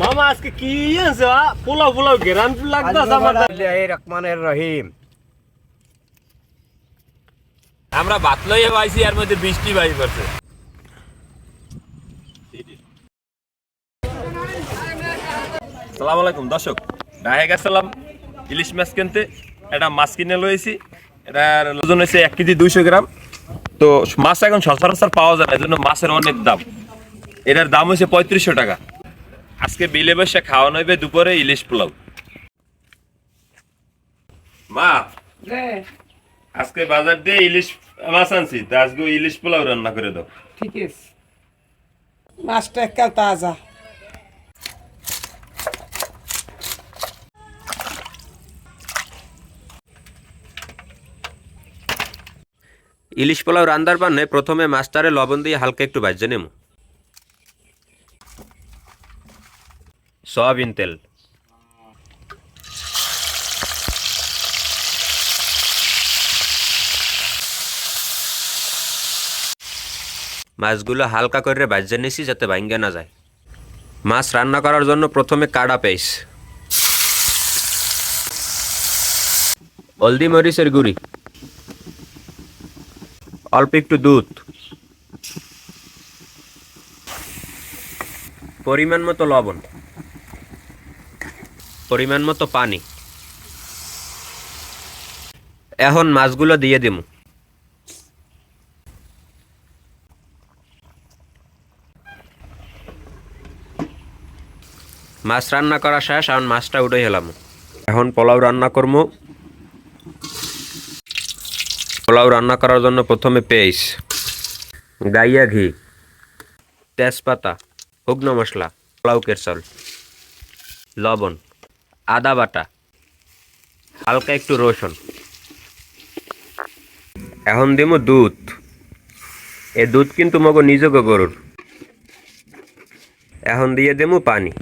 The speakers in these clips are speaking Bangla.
মামা আজকে কি আছে পোলাও পোলাও গেরান লাগতাছে আমার রহমানের রহিম। আমরা ভাত লইয়া পাইছি এর মধ্যে বৃষ্টি বাই পড়ছে। সালাম আলাইকুম দর্শক। ডাহে গেছিলাম ইলিশ মাছ কিনতে। এটা মাছ কিনে লয়েছি এটার ওজন হয়েছে এক কেজি দুইশো গ্রাম। তো মাছ এখন সচরাচর পাওয়া যায় না এই জন্য মাছের অনেক দাম। এটার দাম হয়েছে পঁয়ত্রিশশো টাকা। আজকে বিলে বসে খাওয়ানো হবে দুপুরে ইলিশ পোলাও। মা আজকে বাজার দিয়ে ইলিশ মাছ আনছি তা আজকে ইলিশ পোলাও রান্না করে দাও। ঠিক আছে। মাছটা একাল তাজা। ইলিশ পোলাও রান্দার পান্নে প্রথমে মাছটারে লবণ দিয়ে হালকা একটু ভাজে নেব সয়াবিন তেল। মাছগুলো হালকা করে ভাজে নিছি যাতে ভাঙ্গে না যায়। মাছ রান্না করার জন্য প্রথমে কাড়া পেস হলদি মরিচের গুঁড়ি। অল্প একটু দুধ। পরিমাণ মতো লবণ। পরিমাণ মতো পানি। এখন মাছগুলো দিয়ে দিমু। মাছ রান্না করা শেষ, এখন মাছটা উঠে গেলাম। এখন পোলাও রান্না করব পোলাও রান্না করার জন্য প্রথমে পেঁয়াজ, গাইয়া ঘি, তেজপাতা, শুকনো মশলা, পোলাও কেরচল, লবণ। আদা বাটা। হালকা একটু রসুন। এখন দিব দুধ। এ দুধ কিন্তু মগো নিজকে গরুর। এখন দিয়ে দেবো পানি।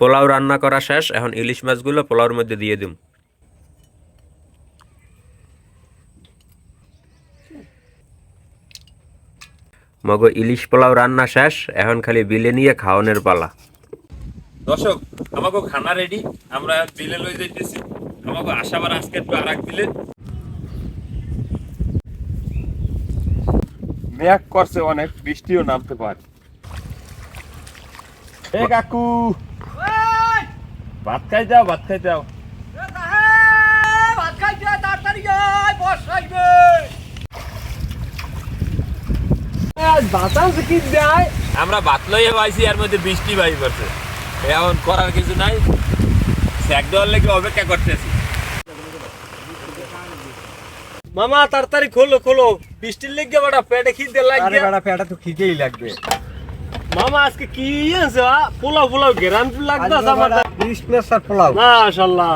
পোলাও রান্না করা শেষ, এখন ইলিশ মাছগুলো পোলাওর মধ্যে দিয়ে দিম। মগো ইলিশ পোলাও রান্না শেষ এখন খালি বিলে নিয়ে খাওয়ানোর পালা। দর্শক আমাকে খানা রেডি আমরা বিলে লই যাইতেছি। আমাকে আশাবার আজকে একটু আরাক দিলে। মেঘ করছে অনেক বৃষ্টিও নামতে পারে। এ কাকু! ভাত খাই যাও ভাত খাই যাও বাতাস কি যায় আমরা ভাত লইয়া পাইছি এর মধ্যে বৃষ্টি বাই পড়ছে। এখন করার কিছু নাই। স্যাক দেওয়ার লেগে অপেক্ষা করতেছি। মামা তাড়াতাড়ি খোলো খোলো। বৃষ্টির লেগে বড় পেটে খিদে লাগবে আরে লাগবে বেটা পেটা তো খিদেই লাগবে। মামা আজকে কি আছে বা? পোলাও পোলাও গেরান লাগবে আমার ইলিশ মাছ আর পোলাও। মাশাআল্লাহ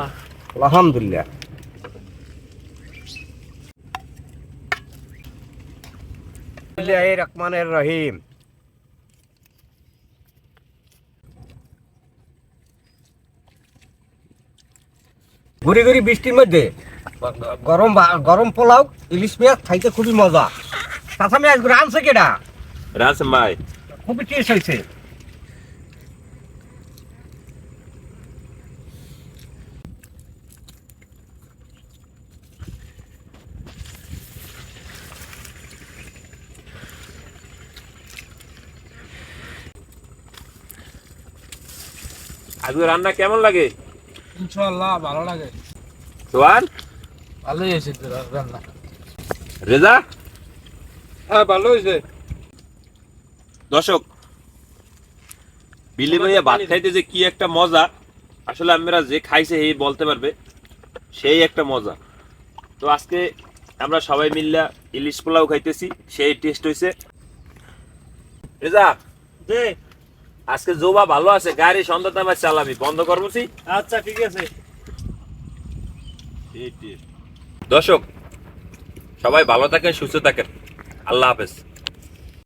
আলহামদুলিল্লাহ। রহমানের রহিম। ঘুরি ঘুরি বৃষ্টির মধ্যে গরম গরম পোলাও ইলিশ পেঁয়াজ খাইতে খুবই মজা। তাছাড়া আজ আনছে কেডা? রাস মাই খুবই টেস্ট হয়েছে। আজকে রান্না কেমন লাগে? ইনশাআল্লাহ ভালো লাগে। সোয়ান ভালোই হয়েছে রান্না। রেজা? হ্যাঁ ভালো হয়েছে। দর্শক বিলে ভাইয়া ভাত খাইতে যে কি একটা মজা আসলে আমরা যে খাইছে এই বলতে পারবে সেই একটা মজা। তো আজকে আমরা সবাই মিল্লা ইলিশ পোলাও খাইতেছি সেই টেস্ট হয়েছে রেজা? আজকে জোবা ভালো আছে গাড়ি সন্ধ্যা আমার চালাবি বন্ধ করবছি আচ্ছা ঠিক আছে। দর্শক সবাই ভালো থাকেন সুস্থ থাকেন। আল্লাহ হাফেজ।